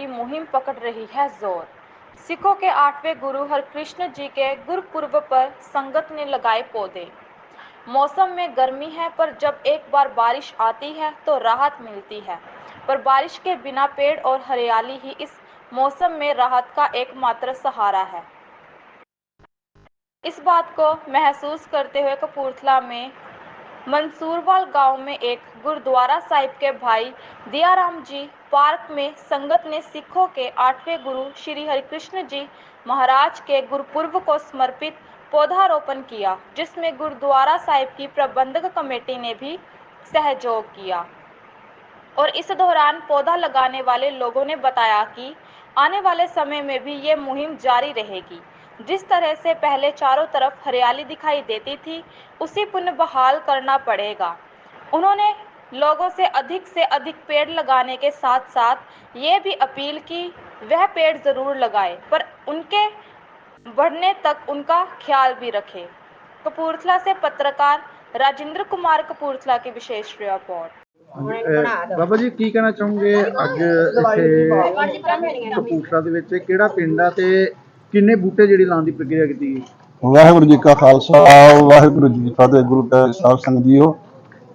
की मुहिम पकड़ रही है ज़ोर। सिखों के आठवें गुरु हरकृष्ण जी के गुरुपूर्व पर संगत ने लगाए पौधे। मौसम में गर्मी है, पर जब एक बार बारिश आती है तो राहत मिलती है। पर बारिश के बिना पेड़ और हरियाली ही इस मौसम में राहत का एकमात्र सहारा है। इस बात को महसूस करते हुए कपूरथला में मंसूरवाल गाँव में एक गुरुद्वारा साहिब के भाई दियाराम जी पार्क में संगत ने सिखों के आठवें गुरु श्री हरिकृष्ण जी महाराज के गुरुपूर्व को समर्पित पौधारोपण किया, जिसमें गुरुद्वारा साहिब की प्रबंधक कमेटी ने भी सहयोग किया। और इस दौरान पौधा लगाने वाले लोगों ने बताया कि आने वाले समय में भी ये मुहिम जारी रहेगी। जिस तरह से पहले चारों तरफ हरियाली दिखाई देती थी उसी पुनः बहाल करना पड़ेगा उन्होंने लोगों से अधिक से अधिक पेड़ लगाने के साथ साथ ये भी अपील की वह पेड़ ज़रूर लगाए पर उनके बढ़ने तक उनका ख्याल भी रखें कपूरथला से पत्रकार राजेंद्र कुमार कपूरथला की विशेष रिपोर्ट ਅਹ ਬਾਬਾ ਜੀ ਕੀ ਕਹਿਣਾ ਚਾਹੋਗੇ ਅੱਜ ਇੱਥੇ ਕਪੂਰਥਲਾ ਦੇ ਵਿੱਚ ਕਿਹੜਾ ਪਿੰਡ ਆ ਤੇ ਕਿੰਨੇ ਬੂਟੇ ਜਿਹੜੀ ਲਾਉਣ ਦੀ ਪ੍ਰਕਿਰਿਆ ਕੀਤੀ ਗਈ? ਵਾਹਿਗੁਰੂ ਜੀ ਕਾ ਖਾਲਸਾ, ਵਾਹਿਗੁਰੂ ਜੀ ਕੀ ਫਤਿਹ, ਗੁਰੂ ਤੇਗ ਸਾਹਿਬ ਸੰਗਤ ਜੀਓ।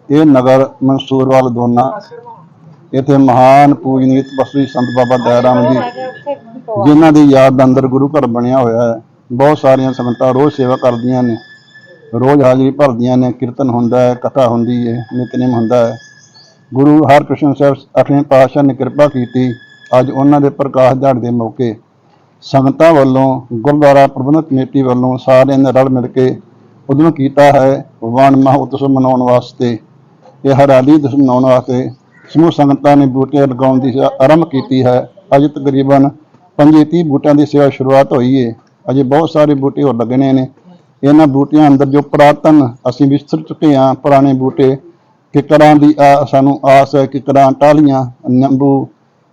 ਇਹ ਨਗਰ ਮਨਸੂਰਵਾਲ ਦੋਨਾ, ਇੱਥੇ ਮਹਾਨ ਪੂਜਨੀਤ ਬਸਰੀ ਸੰਤ ਬਾਬਾ ਦਇਆਰਾਮ ਜੀ, ਜਿਨ੍ਹਾਂ ਦੀ ਯਾਦ ਅੰਦਰ ਗੁਰੂ ਘਰ ਬਣਿਆ ਹੋਇਆ ਹੈ। ਬਹੁਤ ਸਾਰੀਆਂ ਸੰਗਤਾਂ ਰੋਜ਼ ਸੇਵਾ ਕਰਦੀਆਂ ਨੇ, ਰੋਜ਼ ਹਾਜ਼ਰੀ ਭਰਦੀਆਂ ਨੇ, ਕੀਰਤਨ ਹੁੰਦਾ ਹੈ, ਕਥਾ ਹੁੰਦੀ ਹੈ, ਨਿਤਨੇਮ ਹੁੰਦਾ ਹੈ। ਗੁਰੂ ਹਰਕ੍ਰਿਸ਼ਨ ਸਾਹਿਬ ਅਠਵੇਂ ਪਾਤਸ਼ਾਹ ਨੇ ਕਿਰਪਾ ਕੀਤੀ, ਅੱਜ ਉਹਨਾਂ ਦੇ ਪ੍ਰਕਾਸ਼ ਦਿਹਾੜ ਦੇ ਮੌਕੇ ਸੰਗਤਾਂ ਵੱਲੋਂ ਗੁਰਦੁਆਰਾ ਪ੍ਰਬੰਧਕ ਕਮੇਟੀ ਵੱਲੋਂ ਸਾਰਿਆਂ ਨੇ ਰਲ ਮਿਲ ਕੇ ਉਦਮ ਕੀਤਾ ਹੈ ਵਣ ਮਹੋਤਸਵ ਮਨਾਉਣ ਵਾਸਤੇ ਇਹ ਹਰਿਆਲੀ ਦਿਵਸ ਮਨਾਉਣ ਵਾਸਤੇ ਸਮੂਹ ਸੰਗਤਾਂ ਨੇ ਬੂਟੇ ਲਗਾਉਣ ਦੀ ਸੇਵਾ ਆਰੰਭ ਕੀਤੀ ਹੈ। ਅਜੇ ਤਕਰੀਬਨ 25 ਬੂਟਿਆਂ ਦੀ ਸੇਵਾ ਸ਼ੁਰੂਆਤ ਹੋਈ ਹੈ ਅਜੇ ਬਹੁਤ ਸਾਰੇ ਬੂਟੇ ਹੋਰ ਲੱਗਣੇ ਨੇ ਇਹਨਾਂ ਬੂਟਿਆਂ ਅੰਦਰ ਜੋ ਪੁਰਾਤਨ ਅਸੀਂ ਵਿਸਰ ਚੁੱਕੇ ਹਾਂ, ਪੁਰਾਣੇ ਬੂਟੇ ਕਿਕਰਾਂ ਦੀ ਆ- ਸਾਨੂੰ ਆਸ ਹੈ ਕਿਕਰਾਂ ਟਾਹਲੀਆਂ, ਨਿੰਬੂ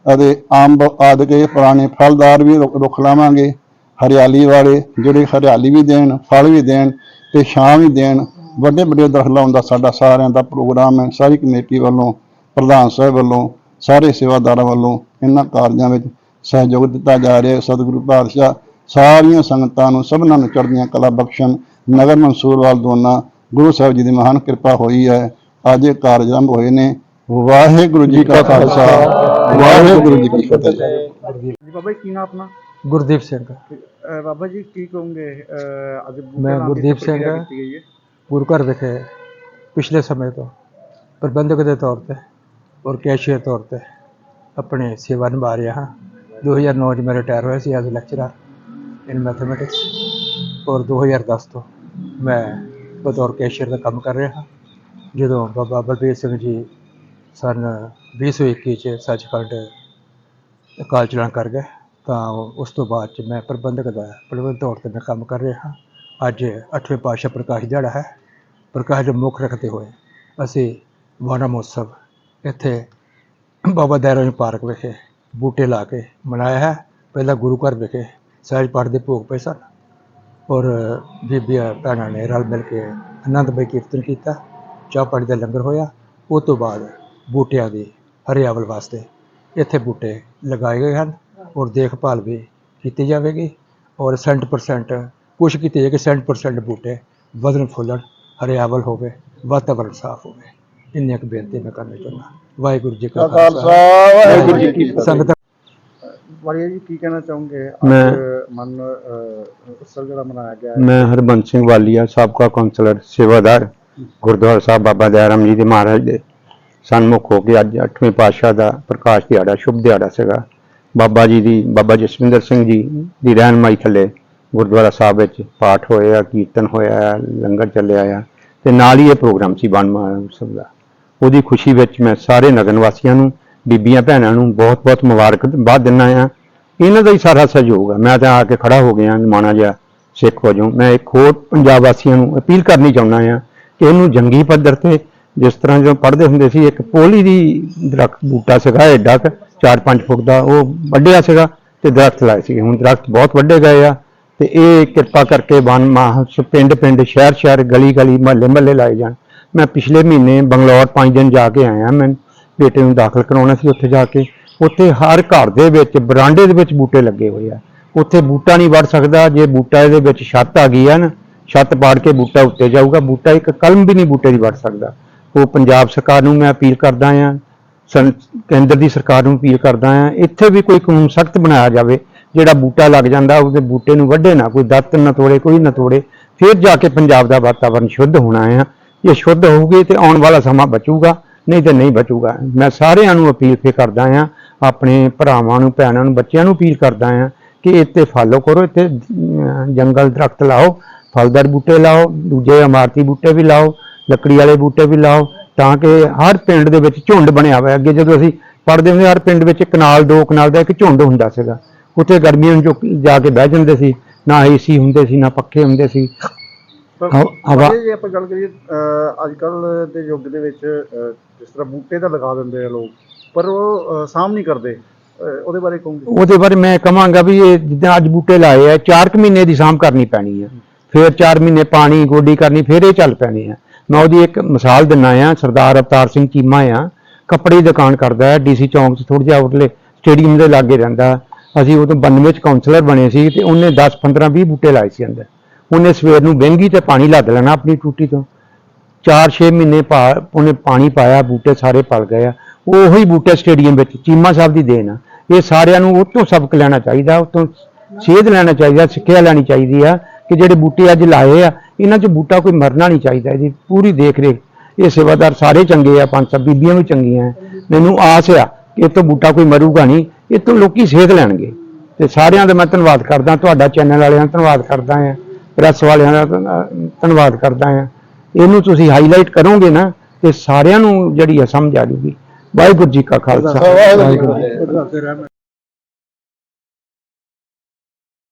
ਅਤੇ ਅੰਬ ਆਦਿ ਕੇ ਪੁਰਾਣੇ ਫਲਦਾਰ ਵੀ ਰੁੱਖ ਰੁੱਖ ਲਾਵਾਂਗੇ। ਹਰਿਆਲੀ ਵਾਲੇ ਜਿਹੜੇ ਹਰਿਆਲੀ ਵੀ ਦੇਣ, ਫਲ ਵੀ ਦੇਣ ਤੇ ਛਾਂ ਵੀ ਦੇਣ ਵੱਡੇ ਵੱਡੇ ਦਰਖਤ ਲਾਉਣ ਦਾ ਸਾਡਾ ਸਾਰਿਆਂ ਦਾ ਪ੍ਰੋਗਰਾਮ ਹੈ। ਸਾਰੀ ਕਮੇਟੀ ਵੱਲੋਂ, ਪ੍ਰਧਾਨ ਸਾਹਿਬ ਵੱਲੋਂ, ਸਾਰੇ ਸੇਵਾਦਾਰਾਂ ਵੱਲੋਂ ਇਹਨਾਂ ਕਾਰਜਾਂ ਵਿੱਚ ਸਹਿਯੋਗ ਦਿੱਤਾ ਜਾ ਰਿਹਾ ਹੈ। ਸਤਿਗੁਰੂ ਪਾਤਸ਼ਾਹ ਸਾਰੀਆਂ ਸੰਗਤਾਂ ਨੂੰ ਸਭਨਾਂ ਨੂੰ ਚੜ੍ਹਦੀਆਂ ਕਲਾ ਬਖਸ਼ਣ, ਨਗਰ ਮਨਸੂਰਵਾਲ ਦੋਨਾ ਗੁਰੂ ਸਾਹਿਬ ਜੀ ਦੀ ਮਹਾਨ ਕਿਰਪਾ ਹੋਈ ਹੈ। ਅੱਜ ਇਹ ਕਾਰਜ ਆਰੰਭ ਹੋਏ ਨੇ। ਵਾਹਿਗੁਰੂ ਜੀ ਕਾ ਖਾਲਸਾ ਵਾਹਿਗੁਰੂ ਜੀ ਕੀ ਫਤਿਹ। ਜੀ ਬਾਬਾ ਜੀ ਕੀ ਨਾਮ ਆਪਣਾ? ਗੁਰਦੀਪ ਸਿੰਘ। ਅਹ ਬਾਬਾ ਜੀ ਕੀ ਕਹੋਗੇ? ਅਹ ਅੱਜ ਬੂਟੇ ਮੈਂ ਲਾਉਣ ਦੀ ਗੁਰਦੀਪ ਸਿੰਘ ਪ੍ਰਕਿਰਿਆ ਹਾਂ। ਕੀਤੀ ਗਈ ਹੈ। ਗੁਰੂ ਘਰ ਵਿਖੇ ਪਿਛਲੇ ਸਮੇਂ ਤੋਂ ਪ੍ਰਬੰਧਕ ਦੇ ਤੌਰ ਤੇ ਔਰ ਕੈਸ਼ੀਅਰ ਤੌਰ ਤੇ ਆਪਣੀ ਸੇਵਾ ਨਿਭਾ ਰਿਹਾ ਹਾਂ। 2009 'ਚ ਮੈਂ ਰਿਟਾਇਰ ਹੋਇਆ ਸੀ ਐਜ਼ ਲੈਕਚਰਰ ਇਨ ਮੈਥਮੈਟਿਕਸ ਔਰ 2010 ਤੋਂ ਮੈਂ ਬਤੌਰ ਕੈਸ਼ੀਅਰ ਦਾ ਕੰਮ ਕਰ ਰਿਹਾ ਹਾਂ। ਜਦੋਂ ਬਾਬਾ ਬਲਬੀਰ ਸਿੰਘ ਜੀ ਸਨ 2021 ਚ ਸੱਚਖੰਡ ਅਕਾਲ ਚਲਾਣ ਕਰ ਗਏ। ਤਾਂ ਉਸ ਤੋਂ ਬਾਅਦ ਚ ਮੈਂ ਪ੍ਰਬੰਧਕ ਦਾ ਪ੍ਰਬੰਧਕ ਤੌਰ ਤੇ ਮੈਂ ਕੰਮ ਕਰ ਰਿਹਾ ਹਾਂ। ਅੱਜ ਅੱਠਵੇਂ ਪਾਤਸ਼ਾਹ ਪ੍ਰਕਾਸ਼ ਦਿਹਾੜਾ ਹੈ। ਪ੍ਰਕਾਸ਼ ਦਾ ਮੁੱਖ ਰੱਖਦੇ ਹੋਏ ਅਸੀਂ ਵਾਣਾ ਮਹੋਤਸਵ ਇੱਥੇ ਬਾਬਾ ਦਇਰਾ ਜੀ ਪਾਰਕ ਵਿਖੇ ਬੂਟੇ ਲਾ ਕੇ ਮਨਾਇਆ ਹੈ। ਪਹਿਲਾਂ ਗੁਰੂ ਘਰ ਵਿਖੇ ਸਹਿਜ ਪਾਠ ਦੇ ਭੋਗ ਪਏ ਸਨ ਔਰ ਬੀਬੀਆਂ ਭੈਣਾਂ ਨੇ ਰਲ ਮਿਲ ਕੇ ਆਨੰਦਮਈ ਕੀਰਤਨ ਕੀਤਾ। ਚਾਹ ਪਾਣੀ ਦਾ ਲੰਗਰ ਹੋਇਆ। ਉਹ ਤੋਂ ਬਾਅਦ ਬੂਟਿਆਂ ਦੀ ਹਰਿਆਵਲ ਵਾਸਤੇ। ਇੱਥੇ ਬੂਟੇ ਲਗਾਏ ਗਏ ਹਨ ਔਰ ਦੇਖਭਾਲ ਵੀ ਕੀਤੀ ਜਾਵੇਗੀ ਔਰ 100% ਕੋਸ਼ਿਸ਼ ਕੀਤੀ ਜਾਏ ਕਿ 100% ਬੂਟੇ ਵਧਣ ਫੁੱਲਣ ਹਰਿਆਵਲ ਹੋਵੇ ਵਾਤਾਵਰਣ ਸਾਫ਼ ਹੋਵੇ। ਇੰਨੀ ਕੁ ਬੇਨਤੀ ਮੈਂ ਕਰਨਾ ਚਾਹੁੰਦਾ। ਵਾਹਿਗੁਰੂ ਜੀ ਕਾ ਖਾਲਸਾ। ਵਾਹਿਗੁਰੂ ਜੀ ਕੀ ਫਤਿਹ। ਸੰਗਤ ਵਾਰੀਆ ਜੀ ਕੀ ਕਹਿਣਾ ਚਾਹੋਗੇ? ਮੈਂ- ਅੱਜ ਮਨ ਉਤਸਵ ਜਿਹੜਾ ਮਨਾਇਆ ਗਿਆ ਹੈ। ਮੈਂ ਹਰਬੰਸ ਸਿੰਘ ਵਾਲੀਆ ਸਾਬਕਾ ਕਾਉਂਸਲਰ ਸੇਵਾਦਾਰ ਗੁਰਦੁਆਰਾ ਸਾਹਿਬ ਬਾਬਾ ਦਇਆਰਾਮ ਜੀ ਦੇ ਮਹਾਰਾਜ ਦੇ ਸਨਮੁਖ ਹੋ ਕੇ ਅੱਜ 8ਵੇਂ ਪਾਤਸ਼ਾਹ ਦਾ ਪ੍ਰਕਾਸ਼ ਦਿਹਾੜਾ, ਸ਼ੁਭ ਦਿਹਾੜਾ ਸੀਗਾ। ਬਾਬਾ ਜੀ ਦੀ, ਬਾਬਾ ਜਸਵਿੰਦਰ ਸਿੰਘ ਜੀ ਦੀ ਰਹਿਨਮਾਈ ਥੱਲੇ ਗੁਰਦੁਆਰਾ ਸਾਹਿਬ ਵਿੱਚ ਪਾਠ ਹੋਇਆ, ਕੀਰਤਨ ਹੋਇਆ, ਲੰਗਰ ਚੱਲਿਆ ਆ ਤੇ ਨਾਲ ਹੀ ਇਹ ਪ੍ਰੋਗਰਾਮ ਸੀ ਬਨ ਮਹਾਉਤਸਵ ਦਾ। ਉਹਦੀ ਖੁਸ਼ੀ ਵਿੱਚ ਮੈਂ ਸਾਰੇ ਨਗਰ ਵਾਸੀਆਂ ਨੂੰ, ਬੀਬੀਆਂ ਭੈਣਾਂ ਨੂੰ ਬਹੁਤ-ਬਹੁਤ ਮੁਬਾਰਕਬਾਦ ਦਿੰਦਾ ਆ। ਇਹਨਾਂ ਦਾ ਹੀ ਸਾਰਾ ਸਹਿਯੋਗ ਆ। ਮੈਂ ਤਾਂ ਆ ਕੇ ਖੜਾ ਹੋ ਗਿਆ ਮਾਣਾ ਜਿਹਾ ਸਿੱਖ ਵਜੋਂ। ਮੈਂ ਇੱਕ ਹੋਰ ਪੰਜਾਬ ਵਾਸੀਆਂ ਨੂੰ ਅਪੀਲ ਕਰਨੀ ਚਾਹੁੰਦਾ ਆ ਕਿ ਇਹਨੂੰ ਜੰਗੀ ਪੱਧਰ ਤੇ ਜਿਸ ਤਰ੍ਹਾਂ ਜਦੋਂ ਪੜ੍ਹਦੇ ਹੁੰਦੇ ਸੀ, ਇੱਕ ਪੋਲੀ ਦੀ ਦਰਖਤ ਬੂਟਾ ਸੀਗਾ ਐਡਾ ਕੁ 4-5 ਫੁੱਟ ਦਾ, ਉਹ ਵੱਡਿਆ ਸੀਗਾ ਤੇ ਦਰਖਤ ਲਾਏ ਸੀ ਹੁਣ ਦਰਖਤ ਬਹੁਤ ਵੱਡੇ ਗਏ ਆ ਤੇ ਇਹ ਕਿਰਪਾ ਕਰਕੇ ਵਨ ਮਾਹ ਪਿੰਡ ਪਿੰਡ ਸ਼ਹਿਰ ਸ਼ਹਿਰ ਗਲੀ ਗਲੀ ਮਹੱਲੇ ਮਹੱਲੇ ਲਾਏ ਜਾਣ। ਮੈਂ ਪਿਛਲੇ ਮਹੀਨੇ ਬੰਗਲੌਰ 5 ਦਿਨ ਜਾ ਕੇ ਆਇਆ, ਮੈਂ ਬੇਟੇ ਨੂੰ ਦਾਖਲ ਕਰਾਉਣਾ ਸੀ ਉੱਥੇ ਜਾ ਕੇ। ਉੱਥੇ ਹਰ ਘਰ ਦੇ ਵਿੱਚ, ਬਰਾਂਡੇ ਦੇ ਵਿੱਚ ਬੂਟੇ ਲੱਗੇ ਹੋਏ ਆ। ਉੱਥੇ ਬੂਟਾ ਨਹੀਂ ਵੜ ਸਕਦਾ, ਜੇ ਬੂਟਾ ਇਹਦੇ ਵਿੱਚ ਛੱਤ ਆ ਗਈ ਆ ਨਾ, ਛੱਤ ਪਾੜ ਕੇ ਬੂਟਾ ਉੱਤੇ ਜਾਊਗਾ, ਬੂਟਾ ਇੱਕ ਕਲਮ ਵੀ ਨਹੀਂ ਬੂਟੇ ਦੀ ਵੜ ਸਕਦਾ। ਉਹ ਪੰਜਾਬ ਸਰਕਾਰ ਨੂੰ ਮੈਂ ਅਪੀਲ ਕਰਦਾ ਆ ਸੰ- ਕੇਂਦਰ ਦੀ ਸਰਕਾਰ ਨੂੰ ਅਪੀਲ ਕਰਦਾ ਆ ਇੱਥੇ ਵੀ ਕੋਈ ਕਾਨੂੰਨ ਸਖਤ ਬਣਾਇਆ ਜਾਵੇ, ਜਿਹੜਾ ਬੂਟਾ ਲੱਗ ਜਾਂਦਾ ਉਹਦੇ ਬੂਟੇ ਨੂੰ ਵੱਢੇ ਨਾ, ਕੋਈ ਦੱਤ ਨਾ ਤੋੜੇ, ਕੋਈ ਨਾ ਤੋੜੇ, ਫਿਰ ਜਾ ਕੇ ਪੰਜਾਬ ਦਾ ਵਾਤਾਵਰਣ ਸ਼ੁੱਧ ਹੋਣਾ ਆ ਇਹ ਸ਼ੁੱਧ ਹੋਊਗੀ ਤੇ ਆਉਣ ਵਾਲਾ ਸਮਾਂ ਬਚੂਗਾ, ਨਹੀਂ ਤੇ ਨਹੀਂ ਬਚੂਗਾ। ਮੈਂ ਸਾਰਿਆਂ ਨੂੰ ਅਪੀਲ ਫੇ ਕਰਦਾ ਆ ਆਪਣੇ ਭਰਾਵਾਂ ਨੂੰ, ਭੈਣਾਂ ਨੂੰ, ਬੱਚਿਆਂ ਨੂੰ ਅਪੀਲ ਕਰਦਾ ਆ ਕਿ ਇੱਥੇ ਫਾਲੋ ਕਰੋ, ਇੱਥੇ ਜੰਗਲ ਦਰਖਤ ਲਾਓ, ਫਲਦਾਰ ਬੂਟੇ ਲਾਓ, ਦੂਜੇ ਇਮਾਰਤੀ ਬੂਟੇ ਵੀ ਲਾਓ ਲੱਕੜੀ ਵਾਲੇ ਬੂਟੇ ਵੀ ਲਾਓ ਤਾਂ ਕਿ ਹਰ ਪਿੰਡ ਦੇ ਵਿੱਚ ਝੁੰਡ ਬਣਿਆ ਹੋਇਆ। ਅੱਗੇ ਜਦੋਂ ਅਸੀਂ ਪੜ੍ਹਦੇ ਹੁੰਦੇ ਹਰ ਪਿੰਡ ਵਿੱਚ ਇੱਕ ਨਾਲ ਦੋ ਕਨਾਲ ਦਾ ਇੱਕ ਝੁੰਡ ਹੁੰਦਾ ਸੀਗਾ। ਉੱਥੇ ਗਰਮੀਆਂ ਨੂੰ ਜੋ ਜਾ ਕੇ ਬਹਿ ਜਾਂਦੇ ਸੀ ਨਾ ਏਸੀ ਹੁੰਦੇ ਸੀ ਨਾ ਪੱਖੇ ਹੁੰਦੇ ਸੀ। ਹਵਾ- ਜੀ, ਆਪਾਂ ਗੱਲ ਕਰੀਏ ਅੱਜ ਕੱਲ ਦੇ ਯੁੱਗ ਦੇ ਵਿੱਚ ਜਿਸ ਤਰ੍ਹਾਂ ਬੂਟੇ ਤਾਂ ਲਗਾ ਦਿੰਦੇ ਆ ਲੋਕ ਪਰ ਉਹ ਸਾਂਭ ਨਹੀਂ ਕਰਦੇ। ਉਹਦੇ ਬਾਰੇ ਕਹੋਗੇ? ਉਹਦੇ ਬਾਰੇ ਮੈਂ ਕਹਾਂਗਾ ਵੀ ਇਹ ਜਿੱਦਾਂ ਅੱਜ ਬੂਟੇ ਲਾਏ ਆ 4 ਮਹੀਨੇ ਦੀ ਸਾਂਭ ਕਰਨੀ ਪੈਣੀ ਆ। ਫਿਰ 4 ਮਹੀਨੇ ਪਾਣੀ ਗੋਡੀ ਕਰਨੀ ਫਿਰ ਇਹ ਚੱਲ ਪੈਣੇ ਆ। ਮੈਂ ਉਹਦੀ ਇੱਕ ਮਿਸਾਲ ਦਿੰਨਾ ਆ, ਸਰਦਾਰ ਅਵਤਾਰ ਸਿੰਘ ਚੀਮਾ ਆ। ਕੱਪੜੇ ਦੀ ਦੁਕਾਨ ਕਰਦਾ ਹੈ, ਡੀਸੀ ਚੌਂਕ 'ਚ ਥੋੜ੍ਹਾ ਜਿਹਾ ਉਰਲੇ ਸਟੇਡੀਅਮ ਦੇ ਲਾਗੇ ਰਹਿੰਦਾ। ਅਸੀਂ ਉਦੋਂ 92 ਚ ਕਾਉਂਸਲਰ ਬਣੇ ਸੀ ਤੇ ਉਹਨੇ 10 15 20 ਬੂਟੇ ਲਾਏ ਸੀ ਅੰਦਰ। ਉਹਨੇ ਸਵੇਰ ਨੂੰ ਵਹਿੰਗੀ ਤੇ ਪਾਣੀ ਲੱਦ ਲੈਣਾ ਆਪਣੀ ਟੂਟੀ ਤੋਂ। 4-6 ਮਹੀਨੇ ਪਾ, ਉਹਨੇ ਪਾਣੀ ਪਾਇਆ, ਬੂਟੇ ਸਾਰੇ ਪਲ ਗਏ ਆ। ਉਹੀ ਬੂਟੇ ਸਟੇਡੀਅਮ ਵਿੱਚ ਚੀਮਾ ਸਾਹਿਬ ਦੀ ਦੇਣ ਆ। ਇਹ ਸਾਰਿਆਂ ਨੂੰ ਉਹ ਤੋਂ ਸਬਕ ਲੈਣਾ ਚਾਹੀਦਾ ਉਹ ਤੋਂ ਸੇਧ ਲੈਣਾ ਚਾਹੀਦਾ, ਸਿੱਖਿਆ ਲੈਣੀ ਚਾਹੀਦੀ ਆ ਕਿ ਜਿਹੜੇ ਬੂਟੇ ਅੱਜ ਲਾਏ ਆ ਇਹਨਾਂ 'ਚ ਬੂਟਾ ਕੋਈ ਮਰਨਾ ਨਹੀਂ ਚਾਹੀਦਾ ਇਹਦੀ ਪੂਰੀ ਦੇਖ ਰੇਖ ਇਹ ਸੇਵਾਦਾਰ ਸਾਰੇ ਚੰਗੇ ਆ ਪੰਜ ਸੱਤ ਬੀਬੀਆਂ ਵੀ ਚੰਗੀਆਂ ਆ। ਮੈਨੂੰ ਆਸ ਆ ਕਿ ਇਹ ਤੋਂ ਬੂਟਾ ਕੋਈ ਮਰੂਗਾ ਨਹੀਂ ਇਹ ਤੋਂ ਲੋਕੀ ਸੇਧ ਲੈਣਗੇ। ਤੇ ਸਾਰਿਆਂ ਦਾ ਮੈਂ ਧੰਨਵਾਦ ਕਰਦਾ ਤੁਹਾਡਾ ਚੈਨਲ ਵਾਲਿਆਂ ਦਾ ਧੰਨਵਾਦ ਕਰਦਾ ਆ ਪ੍ਰੈਸ ਵਾਲਿਆਂ ਦਾ ਧੰਨ- ਧੰਨਵਾਦ ਕਰਦਾ ਆ। ਇਹਨੂੰ ਤੁਸੀਂ ਹਾਈਲਾਈਟ ਕਰੋਗੇ ਨਾ ਤੇ ਸਾਰਿਆਂ ਨੂੰ ਜਿਹੜੀ ਆ ਸਮਝ ਆ ਜੂਗੀ। ਵਾਹਿਗੁਰੂ ਜੀ ਕਾ ਖਾਲਸਾ। ਵਾਹਿਗੁਰੂ ਜੀ ਕੀ ਫਤਿਹ।